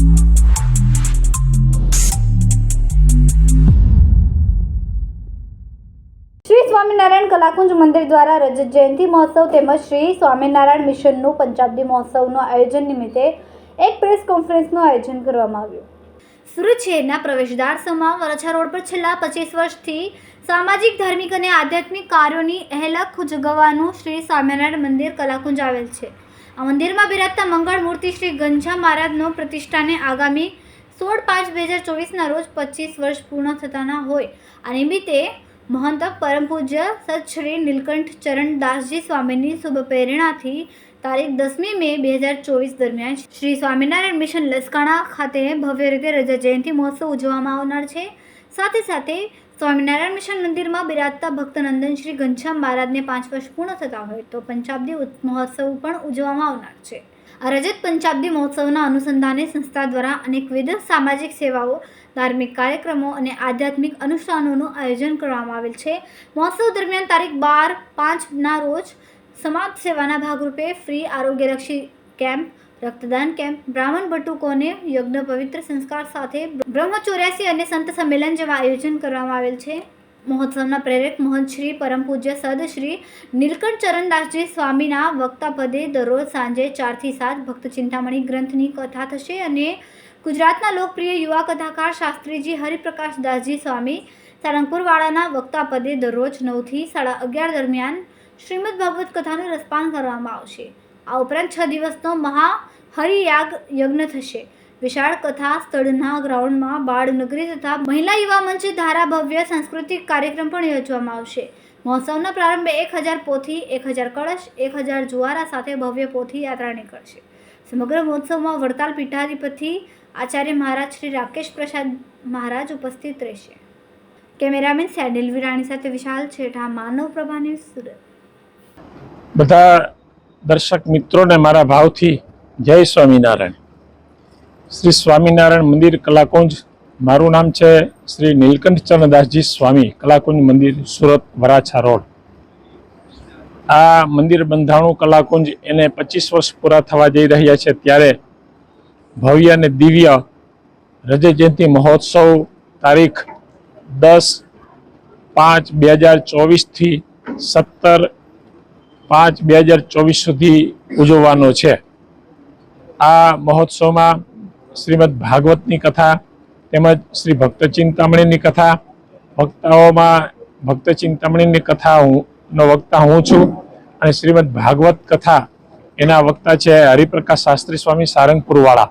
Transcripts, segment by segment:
શ્રી સ્વામિનારાયણ કલાકુંજ મંદિર દ્વારા રજત જયંતિ મહોત્સવ તેમજ શ્રી સ્વામિનારાયણ મિશનનું પંચાબ્દી મહોત્સવનું આયોજન નિમિત્તે એક પ્રેસ કોન્ફરન્સનું આયોજન કરવામાં આવ્યું. સુરત શહેરના પ્રવેશદ્વાર સમા વરછા રોડ પર છેલ્લા પચીસ વર્ષથી સામાજિક, ધાર્મિક અને આધ્યાત્મિક કાર્યોની અહેલક ઉજવવાનું શ્રી સ્વામિનારાયણ મંદિર કલાકુંજ આવેલ છે. આ મંદિરમાં બિરાજતા મંગળ મૂર્તિ શ્રી ગંજા મહારાજનો પ્રતિષ્ઠાને આગામી સોળ પાંચ બે હજાર ચોવીસના રોજ પચીસ વર્ષ પૂર્ણ થતાના હોય. આ નિમિત્તે મહંત પરમ પૂજ્ય સત શ્રી નીલકંઠ ચરણ દાસજી સ્વામીની શુભ પ્રેરણાથી તારીખ દસમી મે બે હજાર ચોવીસ દરમિયાન શ્રી સ્વામિનારાયણ મિશન લસકાણા ખાતે ભવ્ય રીતે રજા જયંતિ મહોત્સવ ઉજવવામાં આવનાર છે. સાથે સાથે સ્વામિનારાયણ મિશન મંદિરમાં બિરાજતા ભક્તનંદન શ્રી ઘનશ્યામ મહારાજને પાંચ વર્ષ પૂર્ણ થતા હોય તો પંચાબ્દી મહોત્સવ પણ ઉજવવામાં આવનાર છે. આ રજત પંચાબ્દી મહોત્સવના અનુસંધાને સંસ્થા દ્વારા અનેકવિધ સામાજિક સેવાઓ, ધાર્મિક કાર્યક્રમો અને આધ્યાત્મિક અનુષ્ઠાનોનું આયોજન કરવામાં આવેલ છે. મહોત્સવ દરમિયાન તારીખ બાર પાંચના રોજ સમાજ સેવાના ભાગરૂપે ફ્રી આરોગ્યલક્ષી કેમ્પ રક્તદાન કેમ્પ. બ્રાહ્મણ ભટુકોને યજ્ઞ પવિત્ર સંસ્કાર સાથે બ્રહ્મચોર્યાસી અને સંત સંમેલન જેવા આયોજન કરવામાં આવેલ છે. મહોત્સવના પ્રેરક મહંત શ્રી પરમ પૂજ્ય સદ શ્રી નીલકંઠ ચરણદાસજી સ્વામીના વક્તા પદે દરરોજ સાંજે ચારથી સાત ભક્ત ચિંતામણી ગ્રંથની કથા થશે અને ગુજરાતના લોકપ્રિય યુવા કથાકાર શાસ્ત્રીજી હરિપ્રકાશ દાસજી સ્વામી સારંગપુરવાળાના વક્તા પદે દરરોજ નવથી સાડા અગિયાર દરમિયાન શ્રીમદ ભાગવત કથાનું રસપાન કરવામાં આવશે. આ ઉપરાંત છ દિવસનો મહા હરિયાગ યજ્ઞ થશે. વિશાળ કથા સ્થળના ગ્રાઉન્ડમાં બાળનગરી તથા મહિલા યુવા મંચ ધારા ભવ્ય સાંસ્કૃતિક કાર્યક્રમ પણ યોજવામાં આવશે. મહોત્સવના પ્રારંભે એક હજાર પોથી એક હજાર કળશ એક હજાર જુવારા સાથે ભવ્ય પોથી યાત્રા નીકળશે. સમગ્ર મહોત્સવમાં વડતાલ પીઠાધિપતિ આચાર્ય મહારાજ શ્રી રાકેશ પ્રસાદ મહારાજ ઉપસ્થિત રહેશે. કેમેરામેન સેડિલ વિરાણી સાથે વિશાલ છેઠા, માનવ પ્રભા ન્યૂઝ સુરત. બધા દર્શક મિત્રોને મારા ભાવથી જય સ્વામિનારાયણ. શ્રી સ્વામિનારાયણ મંદિર કલાકુંજ, મારું નામ છે શ્રી નીલકંઠ ચરણદાસજી સ્વામી, કલાકુંજ મંદિર, સુરત, વરાછા રોડ. આ મંદિર બંધાણું કલાકુંજ એને પચીસ વર્ષ પૂરા થવા જઈ રહ્યા છે ત્યારે ભવ્ય અને દિવ્ય રજત જયંતિ મહોત્સવ તારીખ દસ પાંચ બે હજાર ચોવીસથી સત્તર પાંચ બે હજાર ચોવીસ સુધી ઉજવવાનો છે. આ મહોત્સવમાં શ્રીમદ ભાગવતની કથા, તેમજ શ્રી ભક્ત ચિંતામણીની કથા વક્તાઓમાં ભક્ત ચિંતામણીની કથા હું, નો વક્તા હું છું અને શ્રીમદ ભાગવત કથા એના વક્તા છે હરિપ્રકાશ શાસ્ત્રી સ્વામી સારંગપુરવાળા.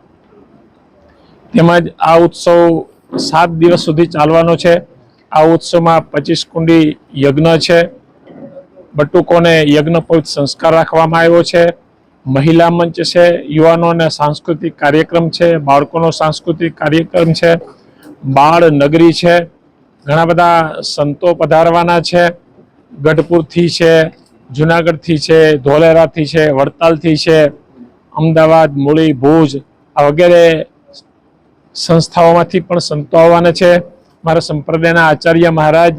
તેમજ આ ઉત્સવ સાત દિવસ સુધી ચાલવાનો છે. આ ઉત્સવમાં પચીસ કુંડી યજ્ઞ છે. બટુકોને યજ્ઞપવિત સંસ્કાર રાખવામાં આવ્યો છે. મહિલા મંચ છે યુવાનોને સાંસ્કૃતિક કાર્યક્રમ છે, બાળકોનો સાંસ્કૃતિક કાર્યક્રમ છે, બાળ નગરી છે, ઘણા બધા સંતો પધારવાના છે. ગઢપુરથી છે, જુનાગઢથી છે, ધોલેરાથી છે, વડતાલથી છે, અમદાવાદ, મૂળી, ભુજ વગેરે સંસ્થાઓમાંથી પણ સંતો આવવાના છે. મારા સંપ્રદાયના આચાર્ય મહારાજ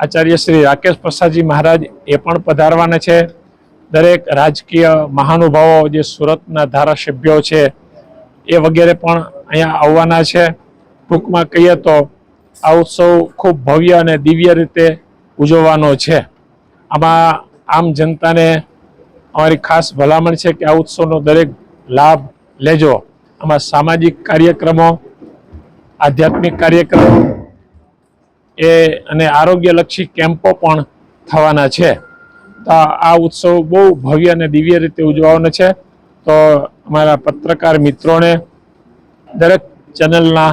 આચાર્ય શ્રી રાકેશ પ્રસાદજી મહારાજ એ પણ પધારવાના છે. દરેક રાજકીય મહાનુભાવો જે સુરતના ધારાસભ્યો છે, એ વગેરે પણ અહીંયા આવવાના છે. ટૂંકમાં કહીએ તો આ ઉત્સવ ખૂબ ભવ્ય અને દિવ્ય રીતે ઉજવવાનો છે. આમાં આમ જનતાને અમારી ખાસ ભલામણ છે કે આ ઉત્સવનો દરેક લાભ લેજો. આમાં સામાજિક કાર્યક્રમો, આધ્યાત્મિક કાર્યક્રમો એ અને આરોગ્યલક્ષી કેમ્પો પણ થવાના છે. તો આ ઉત્સવ બહુ ભવ્ય અને દિવ્ય રીતે ઉજવવાનો છે. તો અમારા પત્રકાર મિત્રોને, દરેક ચેનલના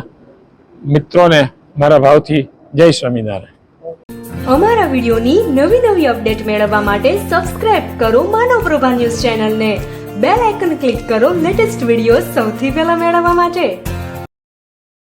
મિત્રોને મારા ભાવથી જય સ્વામિનારાયણ. અમારા વિડિયોની નવી નવી અપડેટ મેળવવા માટે સબસ્ક્રાઇબ કરો માનવ પ્રભા ન્યૂઝ ચેનલને. બેલ આઇકન ક્લિક કરો લેટેસ્ટ વીડિયો સૌથી પહેલા મેળવવા માટે.